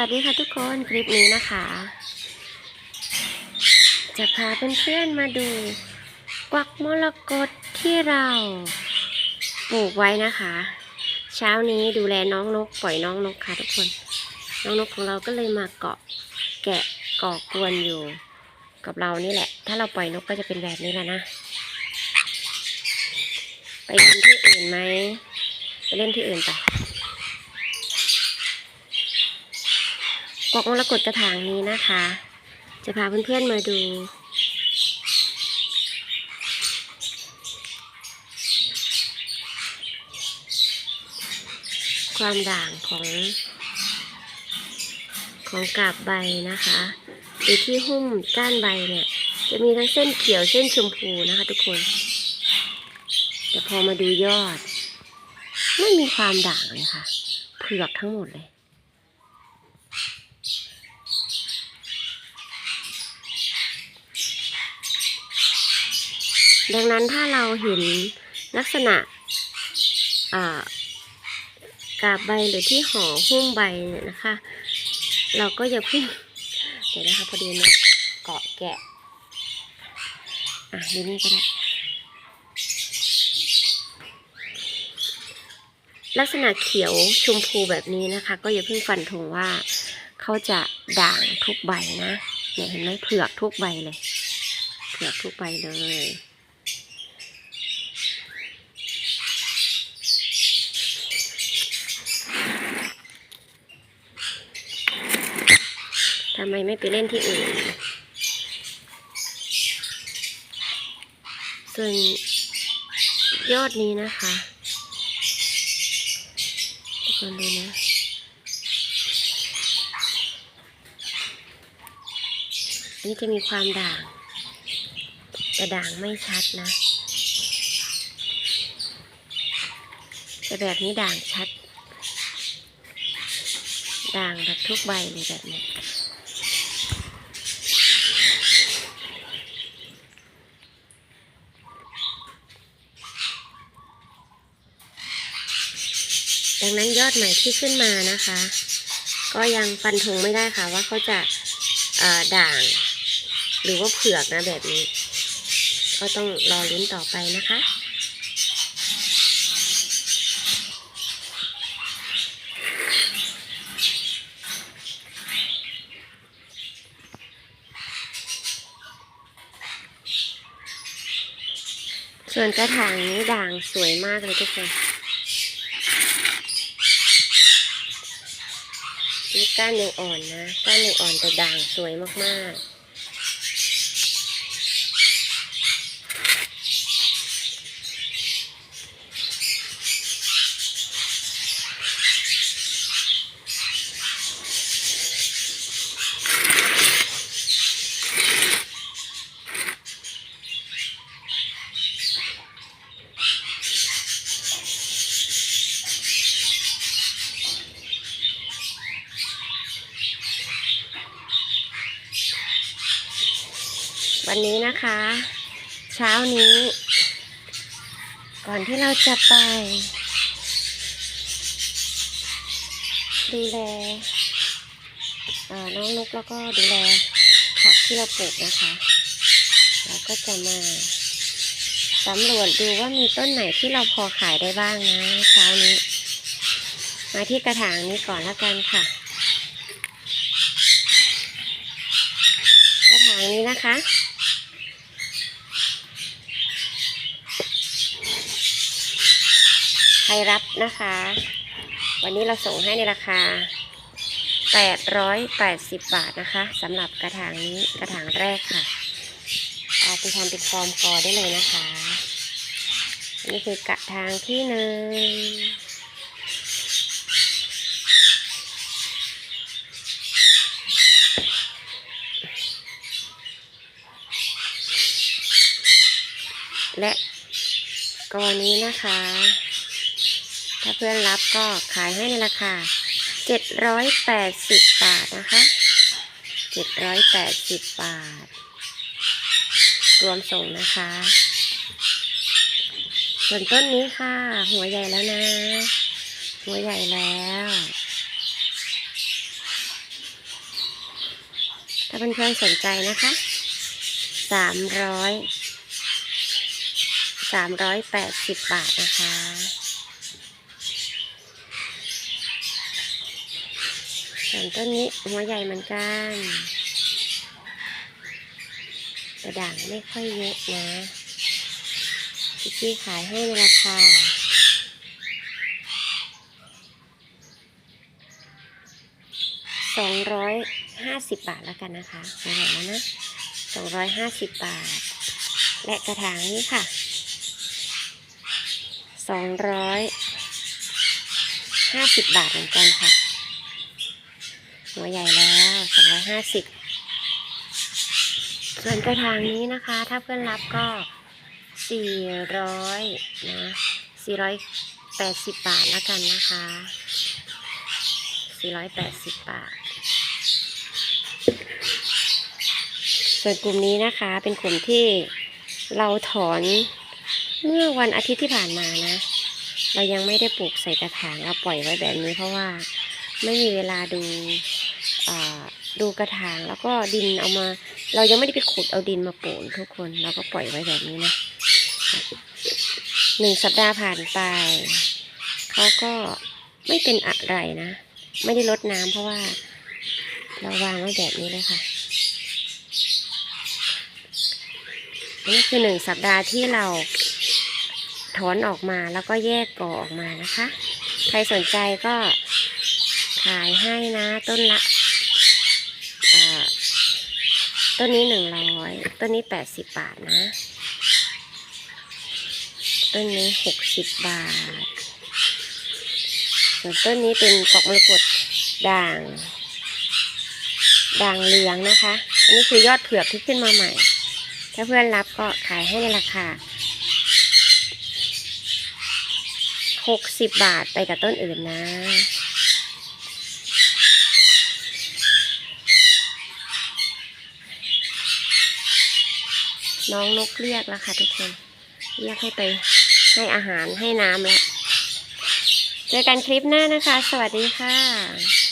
วัสดีค่ะทุกคนคลิปนี้นะคะ จะพาเพื่อนๆมาดูกวักมรกตที่เราปลูกไว้นะคะ เช้านี้ดูแลน้องนกปล่อยน้องนกค่ะทุกคน น้องนกของเราก็เลยมาเกาะแกะก่อกวนอยู่กับเรานี่แหละ ถ้าเราปล่อยนกก็จะเป็นแบบนี้แหละนะ ไปกินที่อื่นไหมไปเล่นที่อื่นไป กอกมรกตกระถางนี้นะคะ จะพาเพื่อนๆมาดูความด่างของของกาบใบนะคะหรือที่หุ้มก้านใบเนี่ย จะมีทั้งเส้นเขียวเส้นชมพูนะคะทุกคน แต่พอมาดูยอด ไม่มีความด่างเลยค่ะ เผือกทั้งหมดเลย ดังนั้นถ้าเราเห็นลักษณะกาบใบหรือที่ห่อหุ้มใบเนี่ยนะคะ เราก็อย่าเพิ่งเดี๋ยวนะคะพอดีนะเกาะแกะอะดูนี่ก็ได้ลักษณะเขียวชมพูแบบนี้นะคะ ก็อย่าเพิ่งฟันธงว่าเขาจะด่างทุกใบนะเนี่ยเห็นไหมเผือกทุกใบเลย เผือกทุกใบเลย ทำ ไมไม่ไปเล่นที่อื่น ส่วนยอดนี้นะคะทุกคนดูนะ อันนี้จะมีความด่าง แต่ด่างไม่ชัดนะแต่แบบนี้ด่างชัด ด่างแบบทุกใบเลยแบบนี้ ดังนั้นยอดใหม่ที่ขึ้นมานะคะ ก็ยังฟันธงไม่ได้ค่ะว่าเขาจะด่าง หรือว่าเผือกนะแบบนี้ ก็ต้องรอลุ้นต่อไปนะคะส่วนกระถางนี้ด่างสวยมากเลยทุกคน ก้านยังอ่อนนะ ก้านยังอ่อนแต่ด่างสวยมากๆ วันนี้นะคะ เช้านี้ ก่อนที่เราจะไป ดูแลน้องนกแล้วก็ดูแลผักที่เราปลูกนะคะ เราก็จะมาสำรวจดูว่ามีต้นไหนที่เราพอขายได้บ้างนะเช้านี้ มาที่กระถางนี้ก่อนแล้วกันค่ะ กระถางนี้นะคะ ใครรับนะคะ วันนี้เราส่งให้ในราคา 880 บาทนะคะสำหรับกระถางนี้กระถางแรกค่ะ เอาไปทำเป็นฟอร์มกอได้เลยนะคะอันนี้คือกระถางที่หนึ่งและกอนี้นะคะ ถ้าเพื่อนรับก็ขายให้ในราคา 780 บาทนะคะ 780 บาท รวมส่งนะคะ ส่วนต้นนี้ค่ะ หัวใหญ่แล้วนะ หัวใหญ่แล้วถ้าเพื่อนๆสนใจนะคะ สามร้อย สามร้อยแปดสิบบาทนะคะ ส่วนต้นนี้หัวใหญ่เหมือนกันแต่ด่างไม่ค่อยเยอะนะพี่กี้ขายให้ในราคาสองร้อยห้าสิบบาทแล้วกันนะคะหัวใหญ่แล้วนะสองร้อยห้าสิบบาท และกระถางนี้ค่ะสองร้อยห้าสิบบาทเหมือนกันค่ะ หัวใหญ่แล้วสองร้อยห้าสิบส่วนกระถางนี้นะคะ ถ้าเพื่อนรับก็สี่ร้อยนะสี่ร้อยแปดสิบบาทแล้วกันนะคะสี่ร้อยแปดสิบบาท ส่วนกลุ่มนี้นะคะเป็นกลุ่มที่เราถอนเมื่อวันอาทิตย์ที่ผ่านมานะ เรายังไม่ได้ปลูกใส่กระถางเราปล่อยไว้แบบนี้เพราะว่าไม่มีเวลาดู ดูกระถางแล้วก็ดินเอามา เรายังไม่ได้ไปขุดเอาดินมาปลูกทุกคนเราก็ปล่อยไว้แบบนี้นะหนึ่งสัปดาห์ผ่านไปเขาก็ไม่เป็นอะไรนะ ไม่ได้ลดน้ำเพราะว่า เราวางไว้แบบนี้เลยค่ะนนี้คือหนึ่งสัปดาห์ที่เราถอนออกมาแล้วก็แยกก่อออกมานะคะ ใครสนใจก็ขายให้นะต้นละอ่า ต้นนี้หนึ่งร้อยต้นนี้แปดสิบบาทนะ ต้นนี้หกสิบบาท ส่วนต้นนี้เป็นปอกมรกตด่าง ด่างเหลืองนะคะ อันนี้คือยอดเผือกที่ขึ้นมาใหม่ ถ้าเพื่อนรับก็ขายให้ในราคาหกสิบบาทไปกับต้นอื่นนะ น้องนกเรียกแล้วค่ะทุกคน เรียกให้ไปให้อาหารให้น้ำแล้ว เจอกันคลิปหน้านะคะ สวัสดีค่ะ